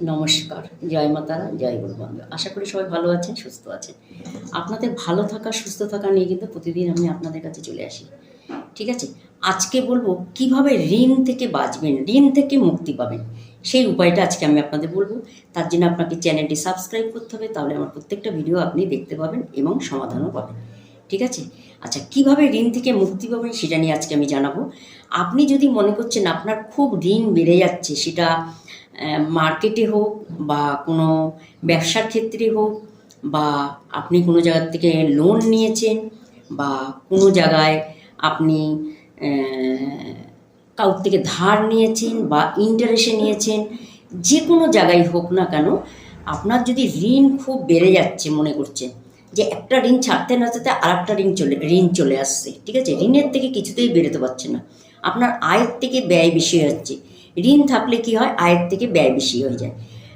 নমস্কার, জয় মাতারা, জয় গুরু বন্ধু আশা করি সবাই ভালো আছেন, সুস্থ আছেন। আপনাদের ভালো থাকা, সুস্থ থাকা নিয়ে কিন্তু প্রতিদিন আমি আপনাদের কাছে চলে আসি। ঠিক আছে? আজকে বলব, কীভাবে ঋণ থেকে বাঁচবেন, ঋণ থেকে মুক্তি পাবেন, সেই উপায়টা আজকে আমি আপনাদের বলব। তার জন্য আপনাকে চ্যানেলটি সাবস্ক্রাইব করতে হবে, তাহলে আমার প্রত্যেকটা ভিডিও আপনি দেখতে পাবেন এবং সমাধানও পাবেন। ঠিক আছে? আচ্ছা কীভাবে ঋণ থেকে মুক্তি পাবেন সেটা নিয়ে আজকে আমি জানাব। আপনি যদি মনে করছেন আপনার খুব ঋণ বেড়ে যাচ্ছে, সেটা মার্কেটে হোক বা কোনো ব্যবসার ক্ষেত্রে হোক বা আপনি কোনো জায়গার থেকে লোন নিয়েছেন বা কোনো জায়গায় আপনি কারোর থেকে ধার নিয়েছেন বা ইন্টারেস্টে নিয়েছেন, যে কোনো জায়গায় হোক না কেন, আপনার যদি ঋণ খুব বেড়ে যাচ্ছে মনে করছেন, যে একটা ঋণ ছাড়তে না ছাড়তে আর একটা ঋণ চলে ঋণ চলে আসছে, ঠিক আছে? ঋণের থেকে কিছুতেই বেরোতে পারছে না। আপনার আয়ের থেকে ব্যয় বেশি যাচ্ছে ঋণ থাকলে কি হয়? আয়ের থেকে ব্যয় বেশি হয়ে যায়।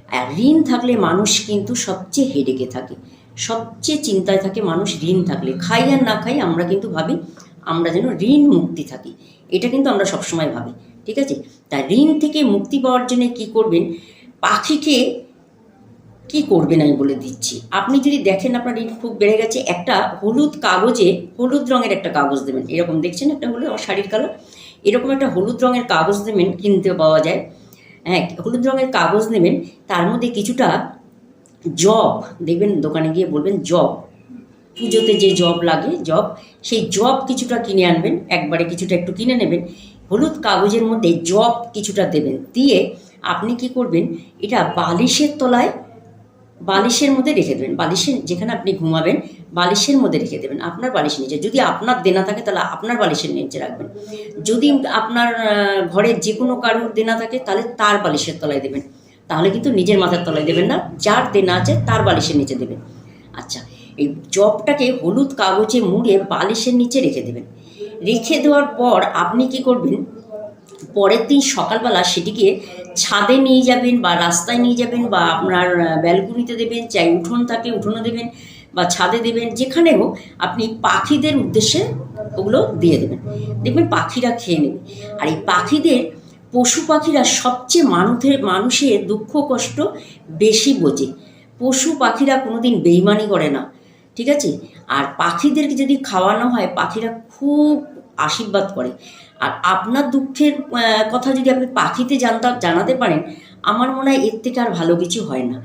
আর ঋণ থাকলে মানুষ কিন্তু সবচেয়ে হেডেকে থাকে। সবচেয়ে চিন্তায় থাকে মানুষ ঋণ থাকলে। খাই আর না খাই আমরা কিন্তু ভাবি, আমরা যেন ঋণ মুক্তি থাকি। এটা কিন্তু আমরা সবসময় ভাবি, ঠিক আছে? তা ঋণ থেকে মুক্তি পাওয়ার জন্য কী করবেন? পাখিকে কি করবেন আমি বলে দিচ্ছি। আপনি যদি দেখেন আপনার ঋণ খুব বেড়ে গেছে, একটা হলুদ কাগজে, হলুদ রঙের একটা কাগজ দেবেন। এরকম দেখছেন একটা হলুদ শাড়ির কালার। এরকম একটা হলুদ রঙের কাগজ দেবেন কিনতে পাওয়া যায়। হ্যাঁ হলুদ রঙের কাগজ নেবেন, তার মধ্যে কিছুটা জব, দেখবেন দোকানে গিয়ে বলবেন জব, পুজোতে যে জব লাগে, জব, সেই জব কিছুটা কিনে আনবেন, একবারে কিছুটা একটু কিনে নেবেন। হলুদ কাগজের মধ্যে জব কিছুটা দেবেন, দিয়ে আপনি কি করবেন, এটা বালিশের তলায় বালিশের মধ্যে রেখে দেবেন। বালিশের যেখানে আপনি ঘুমাবেন, বালিশের মধ্যে রেখে দেবেন। আপনার বালিশের নিচে। যদি আপনার দেনা থাকে, তাহলে আপনার বালিশের নিচে রাখবেন। যদি আপনার ঘরে যে কোনো কারোর দেনা থাকে, তাহলে তার বালিশের তলায় দেবেন। তাহলে কিন্তু নিজের মাথার তলায় দেবেন না। যার দেনা আছে, তার বালিশের নিচে দেবেন। আচ্ছা এই জবটাকে হলুদ কাগজে মুড়ে বালিশের নিচে রেখে দেবেন। রেখে দেওয়ার পর আপনি কি করবেন? পরের দিন সকালবেলা সেটিকে ছাদে নিয়ে যাবেন বা রাস্তায় নিয়ে যাবেন বা আপনার ব্যালকনিতে দেবেন, চাই উঠোন থাকে উঠোনে দেবেন বা ছাদে দেবেন, যেখানে হোক আপনি পাখিদের উদ্দেশ্যে ওগুলো দিয়ে দেবেন। দেখবেন পাখিরা খেয়ে নেবে। আর এই পাখিদের, পশু পাখিরা সবচেয়ে মানুষের মানুষের দুঃখ কষ্ট বেশি বোঝে। পশু পাখিরা কোনো দিন বেইমানি করে না, ঠিক আছে? আর পাখিদেরকে যদি খাওয়ানো হয়, পাখিরা খুব আশীর্বাদ করে। আর আপনার দুঃখের কথা যদি আপনি পাখিতে জানতা, জানাতে পারেন, আমার মনে হয় এর থেকে আর ভালো কিছু হয় না।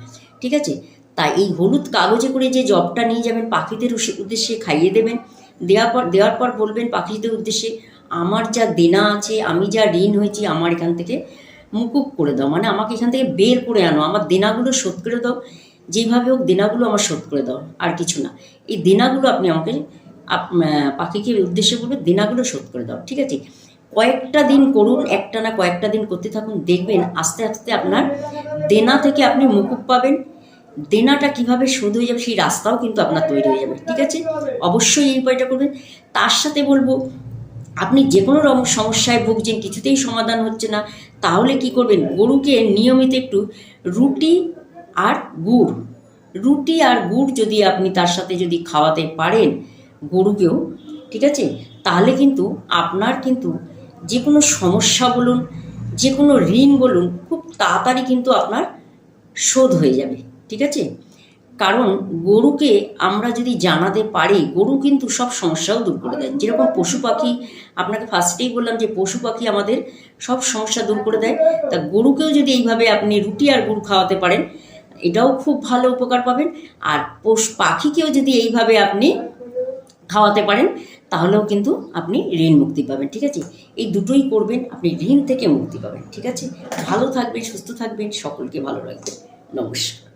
ঠিক আছে? তাই এই হলুদ কাগজে করে যে জবটা নিয়ে যাবেন পাখিদের উদ্দেশ্যে খাইয়ে দেবেন, দেওয়ার পর দেওয়ার পর বলবেন পাখিদের উদ্দেশ্যে, আমার যা দেনা আছে, আমি যা ঋণ হয়েছি, আমার এখান থেকে মুকুব করে দাও। মানে আমাকে এখান থেকে বের করে আনো। আমার দেনাগুলো শোধ করে দাও। যেভাবে হোক দেনাগুলো আমার শোধ করে দাও। আর কিছু না। এই দেনাগুলো আপনি আমাকে পাখিকে উদ্দেশ্যে বলবে দেনাগুলো শোধ করে দাও। ঠিক আছে? কয়েকটা দিন করুন, একটা না কয়েকটা দিন করতে থাকুন, দেখবেন আস্তে আস্তে আপনার দেনা থেকে আপনি মুকুব পাবেন। দেনাটা কীভাবে শোধ হয়ে যাবে সেই রাস্তাও কিন্তু আপনার তৈরি হয়ে যাবে, ঠিক আছে? অবশ্যই এই উপায়টা করবেন। তার সাথে বলব, আপনি যে কোনো রকম সমস্যায় ভুগছেন, কিছুতেই সমাধান হচ্ছে না, তাহলে কি করবেন? গরুকে নিয়মিত একটু রুটি আর গুড়। রুটি আর গুড় যদি আপনি তার সাথে যদি খাওয়াতে পারেন গরুকেও, ঠিক আছে? তাহলে কিন্তু আপনার কিন্তু যে কোনো সমস্যা বলুন, যে কোনো ঋণ বলুন, খুব তাড়াতাড়ি কিন্তু আপনার শোধ হয়ে যাবে, ঠিক আছে? কারণ গরুকে আমরা যদি জানাতে পারি, গরু কিন্তু সব সমস্যাও দূর করে দেয়। যেরকম পশু পাখি, আপনাকে ফার্স্টেই বললাম যে পশু পাখি আমাদের সব সমস্যা দূর করে দেয়। তা গরুকেও যদি এইভাবে আপনি রুটি আর গুড় খাওয়াতে পারেন, এটাও খুব ভালো উপকার পাবেন। আর পশু পাখিকেও যদি এইভাবে আপনি খাওয়াতে পারেন, তাহলেও কিন্তু আপনি ঋণ মুক্তি পাবেন, ঠিক আছে? এই দুটোই করবেন, আপনি ঋণ থেকে মুক্তি পাবেন, ঠিক আছে? ভালো থাকবেন, সুস্থ থাকবেন, সকলকে ভালো রাখবেন। নমস্কার।